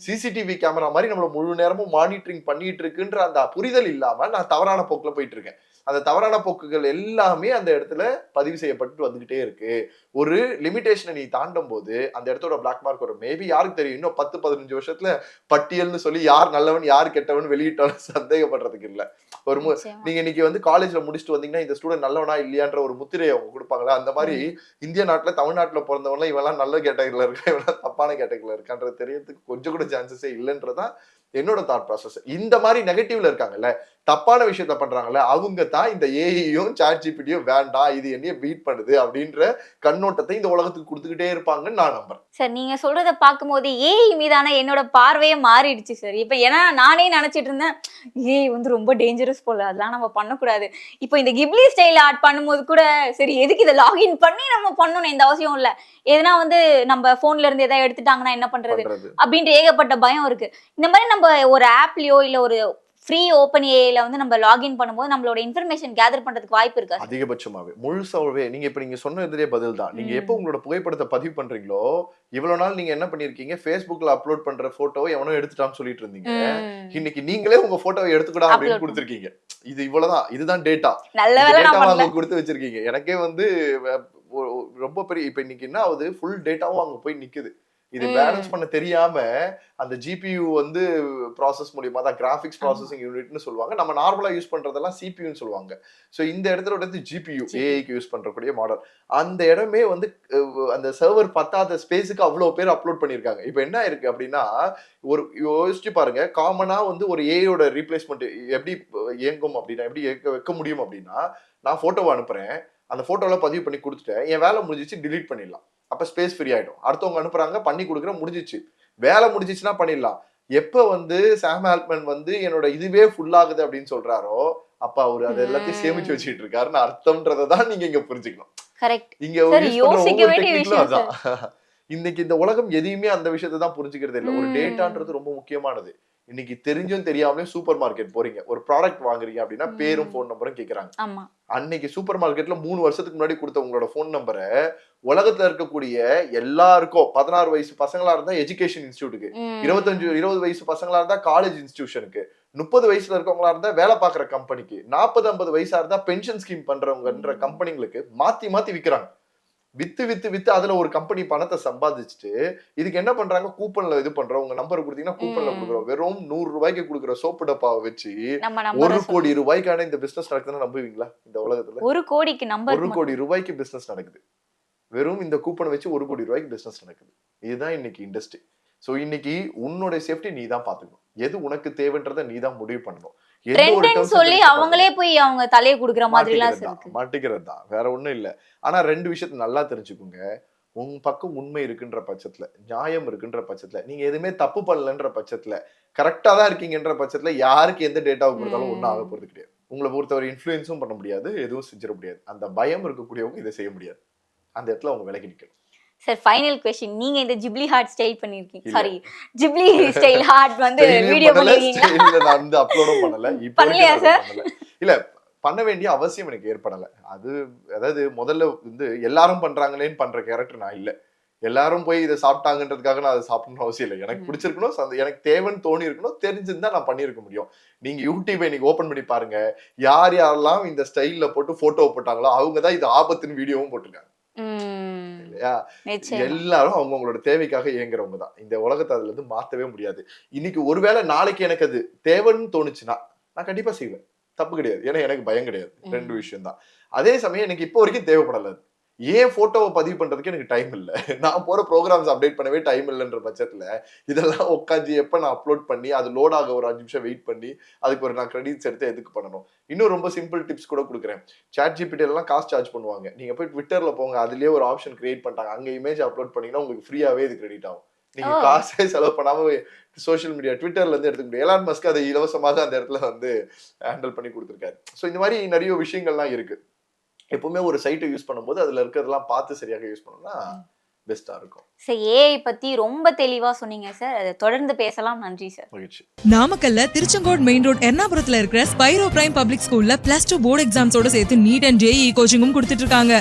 சிசிடிவி கேமரா மாதிரி நம்மள முழு நேரமும் மானிட்டரிங் பண்ணிட்டு இருக்குன்ற அந்த புரிதல் இல்லாம நான் தவறான போக்குல போயிட்டு இருக்கேன். அந்த தவறான போக்குகள் எல்லாமே அந்த இடத்துல பதிவு செய்யப்பட்டு வந்துகிட்டே இருக்கு. ஒரு லிமிடேஷனை நீ தாண்டும் போது அந்த இடத்தோட பிளாக் மார்க் வரும். மேபி யாருக்கு தெரியும்? இன்னும் பத்து பதினஞ்சு வருஷத்துல பட்டியல்னு சொல்லி யார் நல்லவன் யார் கெட்டவன் வெளியிட்டாலும் சந்தேகப்படுறதுக்கு இல்ல. ஒரு நீங்க இன்னைக்கு வந்து காலேஜ்ல முடிச்சுட்டு வந்தீங்கன்னா இந்த ஸ்டூடெண்ட் நல்லவனா இல்லையான்ற ஒரு முத்திரையை அவங்க கொடுப்பாங்களா அந்த மாதிரி இந்திய நாட்டுல தமிழ்நாட்டுல பிறந்தவங்க இவெல்லாம் நல்ல கேட்டகரியில இருக்கா இவெல்லாம் தப்பான கேட்டகரியில இருக்கான்றது தெரியறதுக்கு கொஞ்சம் கூட சான்சஸே இல்லைன்றதான் என்னோட தாட் ப்ராசஸ் இந்த மாதிரி நெகட்டிவ்ல இருக்காங்கல்ல தப்பான விஷயத்த பண்றாங்கல்ல அவங்க தான் இந்த ஏஐயும் சாட் ஜிபிடியும் வேண்டாம் இது என்னைய பீட் பண்ணுது அப்படின்ற கண்ணோட்டத்தை இந்த உலகத்துக்கு கொடுத்துக்கிட்டே இருப்பாங்கன்னு நான் நம்புறேன். சார் நீங்க சொல்றத பார்க்கும்போது ஏஐ மீதான என்னோட பார்வையே மாறிடுச்சு சார். இப்போ ஏன்னா நானே நினைச்சிட்டு இருந்தேன் ஏஐ வந்து ரொம்ப டேஞ்சரஸ் போல அதெல்லாம் நம்ம பண்ணக்கூடாது. இப்போ இந்த கிப்லி ஸ்டைல் ஆட் பண்ணும்போது கூட சரி எதுக்கு இதை லாகின் பண்ணி நம்ம பண்ணணும் இந்த அவசியம் இல்ல. எதுனா வந்து நம்ம போன்ல இருந்து எதாவது எடுத்துட்டாங்கன்னா என்ன பண்றது? பண்றது. அப்படின்ற ஏகப்பட்ட பயம் இருக்கு. இந்த மாதிரி நம்ம ஒரு ஆப்லயோ இல்ல ஒரு ஃப்ரீ ஓப்பன் ஏஐல வந்து நம்ம லாகின் பண்ணும்போது நம்மளோட இன்ஃபர்மேஷன் கேதர் பண்றதுக்கு வாய்ப்பு இருக்கா? அதிகபட்சமாவே. முழுசாவே நீங்க இப்ப நீங்க சொன்னதுலயே பதில் தான். நீங்க. எப்போ உங்களோட புகைப்படத்தை பதிவு பண்றீங்களோ இவ்வளவு நாள் நீங்க என்ன பண்ணிருக்கீங்க? Facebookல அப்லோட் பண்ற போட்டோவை எவனோ எடுத்துட்டான்னு சொல்லிட்டு இருந்தீங்க. இன்னைக்கு நீங்களே உங்க போட்டோவை எடுத்துக்கூடா அப்படின்னு கொடுத்துருக்கீங்க. இது இவ்வளவுதான். இதுதான் டேட்டா டேட்டாவை கொடுத்து வச்சிருக்கீங்க. எனக்கே வந்து ரொம்ப பெரிய இப்ப இன்னைக்கு என்ன ஆகுது? ஃபுல் டேட்டாவும் அங்க போய் நிக்குது. இது. பேலன்ஸ் பண்ண தெரியாம அந்த ஜிபியு வந்து ப்ராசஸ் மூலியமா தான் கிராஃபிக்ஸ் ப்ராசஸிங் யூனிட்னு சொல்லுவாங்க. நம்ம நார்மலா யூஸ் பண்றதெல்லாம் சிபியூன்னு சொல்லுவாங்க. ஸோ இந்த இடத்துல வந்து ஜிபியு ஏஐக்கு யூஸ் பண்றக்கூடிய மாடல் அந்த இடமே வந்து அந்த சர்வர் பத்தாத ஸ்பேஸுக்கு அவ்வளவு பேர் அப்லோட் பண்ணியிருக்காங்க இப்போ என்ன இருக்கு அப்படின்னா ஒரு யோசிச்சு பாருங்க. காமனா வந்து ஒரு ஏஐயோட ரீப்ளேஸ்மெண்ட் எப்படி இயங்கும் அப்படின்னா எப்படி வைக்க முடியும் அப்படின்னா நான் போட்டோவை அனுப்புறேன். அந்த போட்டோல பதிவு பண்ணி கொடுத்துட்டேன். என் வேலை முடிஞ்சிச்சு delete பண்ணிடலாம். அப்ப ஸ்பேஸ் ஃப்ரீ ஆயிடும். அடுத்தவங்க அனுப்புறாங்க பண்ணி கொடுக்குற முடிஞ்சிச்சு. வேலை முடிஞ்சிச்சுன்னா பண்ணிடலாம். எப்ப வந்து சாம் ஆல்ட்மேன் வந்து என்னோட இதுவே ஃபுல் ஆகுது அப்படின்னு சொல்றாரோ அப்ப அவரு அது எல்லாத்தையும் சேமிச்சு வச்சுட்டு இருக்காருன்னு அர்த்தம்ன்றதை தான் நீங்க இங்க புரிஞ்சுக்கணும். இங்க <laughs> இன்னைக்கு இந்த உலகம் எதையுமே அந்த விஷயத்தை தான் புரிஞ்சுக்கிறது இல்ல. ஒரு. டேட்டான்றது ரொம்ப முக்கியமானது. இன்னைக்கு தெரிஞ்சும் தெரியாமலே சூப்பர் மார்க்கெட் போறீங்க. ஒரு ப்ராடக்ட் வாங்குறீங்க அப்படின்னா பேரும் ம். ஃபோன் நம்பரும் கேக்குறாங்க அன்னைக்கு சூப்பர் மார்க்கெட்ல மூணு வருஷத்துக்கு முன்னாடி கொடுத்த உங்களோட ஃபோன் நம்பரை உலகத்துல இருக்கக்கூடிய எல்லாருக்கும் பதினாறு வயசு பசங்களா இருந்தா எஜுகேஷன் இன்ஸ்டியூட்டுக்கு. இருபத்தஞ்சு இருபது வயசு பசங்களா இருந்தா காலேஜ் இன்ஸ்டிடியூஷனுக்கு முப்பது வயசுல இருக்கவங்களா இருந்தா வேலை பார்க்குற கம்பெனிக்கு நாற்பது ஐம்பது வயசா இருந்தா பென்ஷன் ஸ்கீம் பண்றவங்கன்ற கம்பெனிங்களுக்கு மாத்தி மாத்தி விக்கிறாங்க. வித்து வித்து வித்து அதுல ஒரு கம்பெனி பணத்தை சம்பாதிச்சுட்டு இதுக்கு என்ன பண்றாங்க? கூப்பன்ல இது பண்றோம். உங்க நம்பர் கொடுத்தீங்கன்னா கூப்பன்ல. கொடுக்குறோம். வெறும் நூறு ரூபாய்க்கு கொடுக்குற சோப்பு டப்பாவை வச்சு ஒரு கோடி ரூபாய்க்கான இந்த பிசினஸ் நடக்குதுன்னு நம்புவீங்களா? இந்த உலகத்துல? ஒரு கோடிக்கு நம்பர் ஒரு கோடி ரூபாய்க்கு பிசினஸ் நடக்குது. வெறும் இந்த கூப்பனை வச்சு ஒரு கோடி ரூபாய்க்கு பிசினஸ் நடக்குது. இதுதான் இன்னைக்கு இண்டஸ்ட்ரி சோ இன்னைக்கு உன்னோட சேஃப்டி நீ தான் பாத்துக்கணும் எது உனக்கு தேவைன்றதை நீ தான் முடிவு பண்ணணும். சொல்லி அவங்களே போய் அவங்க தலையை குடுக்குற மாதிரி மாட்டிக்கிறது? தான், வேற ஒண்ணும் இல்ல. ஆனா ரெண்டு விஷயத்தை நல்லா தெரிஞ்சுக்குங்க. உங்க பக்கம் உண்மை இருக்குன்ற பட்சத்துல நியாயம் இருக்குன்ற பட்சத்துல நீங்க எதுவுமே தப்பு பண்ணலன்ற பட்சத்துல கரெக்டா தான் இருக்கீங்கன்ற பட்சத்துல யாருக்கு எந்த டேட்டாவை கொடுத்தாலும் ஒன்றும் ஆக போறது கிடையாது. உங்களை பொறுத்தவரை இன்ஃப்ளூயன்ஸும் பண்ண முடியாது எதுவும் செஞ்சிட முடியாது. அந்த பயம் இருக்கக்கூடியவங்க இதை செய்ய முடியாது. அந்த இடத்துல அவங்க விலகி நிக்கணும். சார் ஃபைனல் கொஸ்டின் நீங்க இந்த ஜிப்லி ஹார்ட் ஸ்டைல் பண்ணிருக்கீங்க. சாரி ஜிப்லி ஸ்டைல் ஹார்ட் வந்து வீடியோ பண்ணிருக்கீங்க நான் வந்து அப்லோடும் பண்ணல. இப்போ பண்ணலையா பண்ணல. இல்ல பண்ண வேண்டிய அவசியம் எனக்கு ஏற்படல. அது அதாவது முதல்ல வந்து எல்லாரும் பண்றாங்களேன்னு பண்ற கேரக்டர் நான் இல்ல. எல்லாரும் போய் இதை சாப்பிட்டாங்கன்றதுக்காக நான் அதை சாப்பிடணும் அவசியம் இல்லை. எனக்கு. பிடிச்சிருக்கணும் எனக்கு தேவைன்னு தோணி இருக்கணும் தெரிஞ்சிருந்தா நான் பண்ணியிருக்க முடியும். நீங்க யூடியூபை இன்னைக்கு ஓபன் பண்ணி பாருங்க. யார் யாரெல்லாம் இந்த ஸ்டைல்ல போட்டு போட்டோ போட்டாங்களோ அவங்க தான் இது ஆபத்துன்னு வீடியோவும் போட்டிருக்காங்க. இல்லையா? எல்லாரும் அவங்கவங்களோட தேவைக்காக இயங்குறவங்க தான். இந்த உலகத்தை அதுல இருந்து மாத்தவே முடியாது. இன்னைக்கு ஒருவேளை நாளைக்கு எனக்கு அது தேவைன்னு தோணுச்சுன்னா நான் கண்டிப்பா செய்வேன். தப்பு கிடையாது. ஏன்னா எனக்கு பயம் கிடையாது. ரெண்டு விஷயம் தான் அதே சமயம் எனக்கு இப்போ வரைக்கும் தேவைப்படல. ஏன் போட்டோவை பதிவு பண்றதுக்கு எனக்கு டைம் இல்ல. நான் போற ப்ரோக்ராம்ஸ் அப்டேட் பண்ணவே டைம் இல்லைன்ற பட்சத்துல இதெல்லாம் உட்காந்து எப்ப நான் அப்லோட் பண்ணி அது லோட் ஆக ஒரு அஞ்சு நிமிஷம் வெயிட் பண்ணி அதுக்கு ஒரு நான் கிரெடிட்ஸ் எடுத்து எதுக்கு பண்ணணும்? இன்னும் ரொம்ப சிம்பிள் டிப்ஸ் கூட கொடுக்குறேன். சாட் ஜிபிடி எல்லாம் காசு சார்ஜ் பண்ணுவாங்க. நீங்க போய் ட்விட்டர்ல போங்க அதுலயே ஒரு ஆப்ஷன் கிரியேட் பண்ணிட்டாங்க. அங்க இமேஜ் அப்லோட் பண்ணீங்கன்னா உங்களுக்கு ஃப்ரீயாவே இது கிரெடிட் ஆகும். நீங்க ஓ. காசே செலவு பண்ணாம சோஷியல் மீடியா ட்விட்டர்ல இருந்து எடுத்துக்க முடியும் எலான் மஸ்க் அதை இலவசமாக அந்த இடத்துல வந்து ஹேண்டில் பண்ணி கொடுத்துருக்காரு. ஸோ இந்த மாதிரி நிறைய விஷயங்கள்லாம் இருக்கு. எப்பவுமே ஒரு சைட்டை யூஸ் பண்ணும்போது அதுல இருக்கிறதெல்லாம் பார்த்து சரியாக யூஸ் பண்ணோம்னா பெஸ்டா இருக்கும். சார் ஏஐ பத்தி ரொம்ப தெளிவா சொன்னீங்க சார் அதை தொடர்ந்து பேசலாம். நன்றி சார் மகிழ்ச்சி. நாமக்கல்ல திருச்செங்கோடு மெயின் ரோட் எர்ணாபுரத்துல இருக்கிற ஸ்பைரோ பிரைம் பப்ளிக் ஸ்கூல்ல பிளஸ் டூ போர்டு எக்ஸாம்ஸோட சேர்த்து நீட் அண்ட் ஜேஇ கோச்சிங்கும் கொடுத்துட்டு இருக்காங்க.